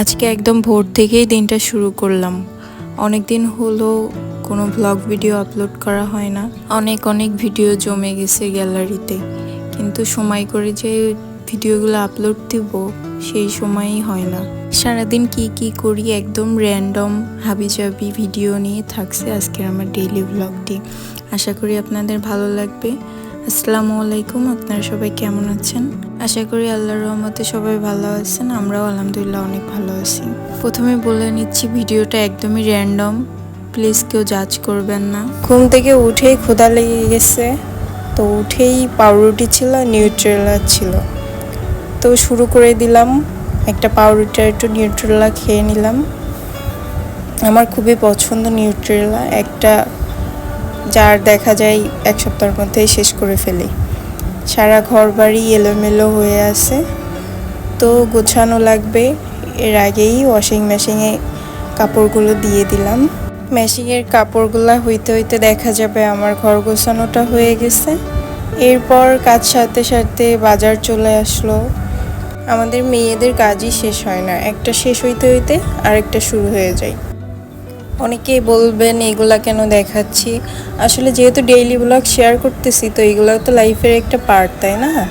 আজকে একদম ভোর থেকেই দিনটা শুরু করলাম। অনেক দিন হলো কোনো ব্লগ ভিডিও আপলোড করা হয় না। অনেক অনেক ভিডিও জমে গেছে গ্যালারিতে কিন্তু সময় করে যে ভিডিওগুলো আপলোড দিব, সেই সময়ই হয় না। সারাদিন কি কি করি একদম র্যান্ডম হাবিজাবি ভিডিও নিয়ে থাকছে আজকের আমার ডেইলি ব্লগটি আশা করি আপনাদের ভালো লাগবে। আসসালামু আলাইকুম, আপনারা সবাই কেমন আছেন? আশা করি আল্লাহর রহমতে সবাই ভালো আছেন, আমরাও আলহামদুলিল্লাহ অনেক ভালো আছি। প্রথমে বলে নিচ্ছি, ভিডিওটা একদমই র্যান্ডম প্লিজ কেউ জাজ করবেন না। ঘুম থেকে উঠেই ক্ষুধা লেগে গেছে, তো উঠেই পাউরুটি ছিল নিউট্রেলা ছিল। তো শুরু করে দিলাম, একটা পাউরুটি একটু নিউট্রেলা খেয়ে নিলাম। আমার খুবই পছন্দ নিউট্রেলা একটা যার দেখা যায় এক সপ্তাহের মধ্যেই শেষ করে ফেলি। সারা ঘর বাড়ি এলোমেলো হয়ে আছে। তো গোছানো লাগবে। এর আগেই ওয়াশিং মেশিনে কাপড়গুলো দিয়ে দিলাম। মেশিনের কাপড়গুলো হইতে হইতে দেখা যাবে আমার ঘর গোছানোটা হয়ে গেছে। এরপর কাজ সাথে সাথে বাজার চলে আসলো। আমাদের মেয়েদের কাজই শেষ হয় না। একটা শেষ হইতে হইতে আরেকটা শুরু হয়ে যায়। অনেকেই বলবেন, এগুলা কেন দেখাচ্ছি? আসলে যেহেতু ডেইলি ব্লগ শেয়ার করতেছি, তো এগুলো তো লাইফের একটা পার্ট তাই না?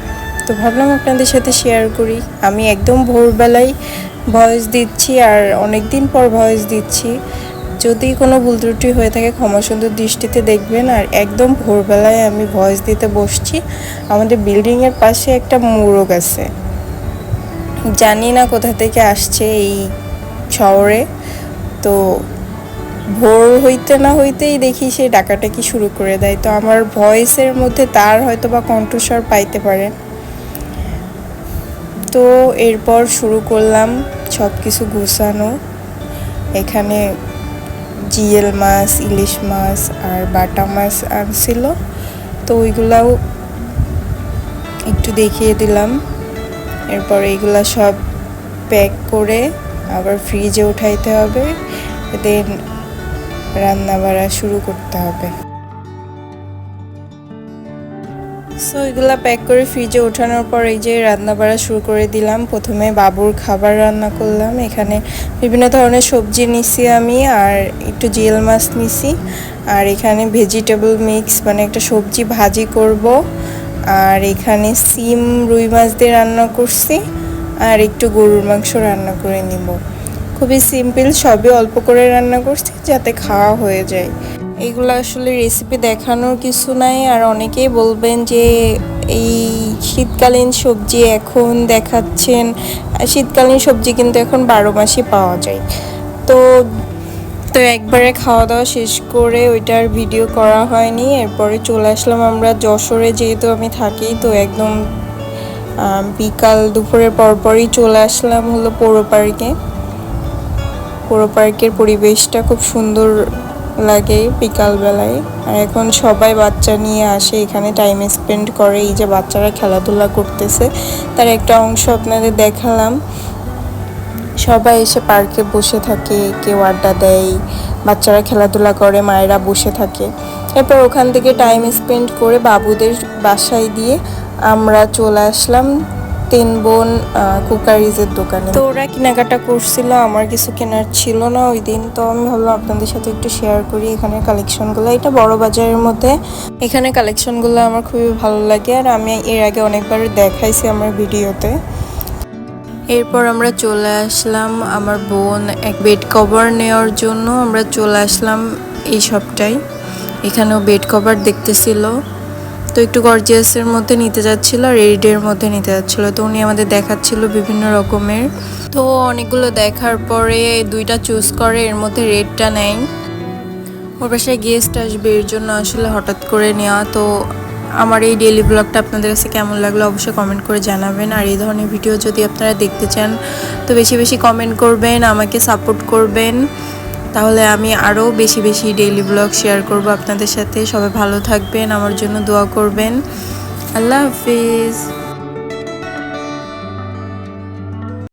তো ভাবলাম আপনাদের সাথে শেয়ার করি। আমি একদম ভোরবেলায় ভয়েস দিচ্ছি আর অনেক দিন পর ভয়েস দিচ্ছি। যদি কোনো ভুল ত্রুটি হয়ে থাকে, ক্ষমা সুন্দর দৃষ্টিতে দেখবেন। আর একদম ভোরবেলায় আমি ভয়েস দিতে বসছি। আমাদের বিল্ডিংয়ের পাশে একটা মোরগ আছে। জানি না কোথা থেকে আসছে এই শহরে। তো ভোর হইতে না হইতেই দেখি সে ডাকাটাকি শুরু করে দেয়। তো আমার ভয়েসের মধ্যে তার হয়তো বা কণ্ঠস্বর পাইতে পারে। তো এরপর শুরু করলাম সব কিছু গুছানো। এখানে জিএল মাছ, ইলিশ মাছ আর বাটা মাছ আনছিল। তো ওইগুলাও একটু দেখিয়ে দিলাম। এরপর এইগুলা সব প্যাক করে আবার ফ্রিজে উঠাইতে হবে। দেন রান্না বাড়া শুরু করতে হবে। সো এগুলা প্যাক করে ফ্রিজে ওঠানোর পর এই যে রান্না বাড়া শুরু করে দিলাম। প্রথমে বাবুর খাবার রান্না করলাম। এখানে বিভিন্ন ধরনের সবজি নিছি আমি আর একটু জিয়েল মাছ নিছি। আর এখানে ভেজিটেবল মিক্স মানে একটা সবজি ভাজি করব। আর এখানে সিম, রুই মাছ দিয়ে রান্না করছি। আর একটু গরুর মাংস রান্না করে নিব। খুবই সিম্পল, সবই অল্প করে রান্না করছি যাতে খাওয়া হয়ে যায়। এগুলো আসলে রেসিপি দেখানোর কিছু নাই আর অনেকেই বলবেন যে এই শীতকালীন সবজি এখন দেখাচ্ছেন শীতকালীন সবজি কিন্তু এখন বারো মাসই পাওয়া যায়। তো তো একবারে খাওয়া দাওয়া শেষ করে ওইটার ভিডিও করা হয়নি, এরপরে চলে আসলাম আমরা যশোরে, যেহেতু আমি থাকি তো একদম বিকাল দুপুরের পরপরই চলে আসলাম হলো পৌর পার্কে পৌর পার্কের পরিবেশটা খুব সুন্দর লাগে বিকালবেলায়। আর এখন সবাই বাচ্চা নিয়ে আসে, এখানে টাইম স্পেন্ড করে, এই যে বাচ্চারা খেলাধুলা করতেছে। তার একটা অংশ আপনাদের দেখালাম। সবাই এসে পার্কে বসে থাকে, কেউ আড্ডা দেয়, বাচ্চারা খেলাধুলা করে, মায়েরা বসে থাকে। এরপর ওখান থেকে টাইম স্পেন্ড করে বাবুদের বাসায় দিয়ে আমরা চলে আসলাম। তিন বোন কুকারিজের দোকানে। তো ওরা কেনাকাটা করছিল, আমার কিছু কেনার ছিল না ওই দিন, তো আমি ভাবলাম আপনাদের সাথে একটু শেয়ার করি এখানে কালেকশনগুলো এটা বড় বাজারের মধ্যে। এখানে কালেকশনগুলো আমার খুবই ভালো লাগে আর আমি এর আগে অনেকবার দেখাইছি আমার ভিডিওতে। এরপর আমরা চলে আসলাম আমার বোন এক বেড কভার নেওয়ার জন্য। আমরা চলে আসলাম এই সবটাই এখানেও বেড কভার দেখতেছিল। তো একটু গর্জিয়াসের মধ্যে নিতে যাচ্ছিল আর রেডের মধ্যে নিতে যাচ্ছিল। তো উনি আমাদের দেখাচ্ছিল বিভিন্ন রকমের। তো অনেকগুলো দেখার পরে দুইটা চুজ করে, এর মধ্যে রেডটা নেয়। ওর বাসায় গেস্ট আসবে, এর জন্য আসলে হঠাৎ করে নেওয়া। তো আমার এই ডেলি ব্লগটা আপনাদের কাছে কেমন লাগল অবশ্যই কমেন্ট করে জানাবেন। আর এই ধরনের ভিডিও যদি আপনারা দেখতে চান, তো বেশি বেশি কমেন্ট করবেন, আমাকে সাপোর্ট করবেন। তাহলে আমি আরও বেশি বেশি ডেইলি ব্লগ শেয়ার করব আপনাদের সাথে। সবাই ভালো থাকবেন, আমার জন্য দোয়া করবেন। আল্লাহ হাফিজ।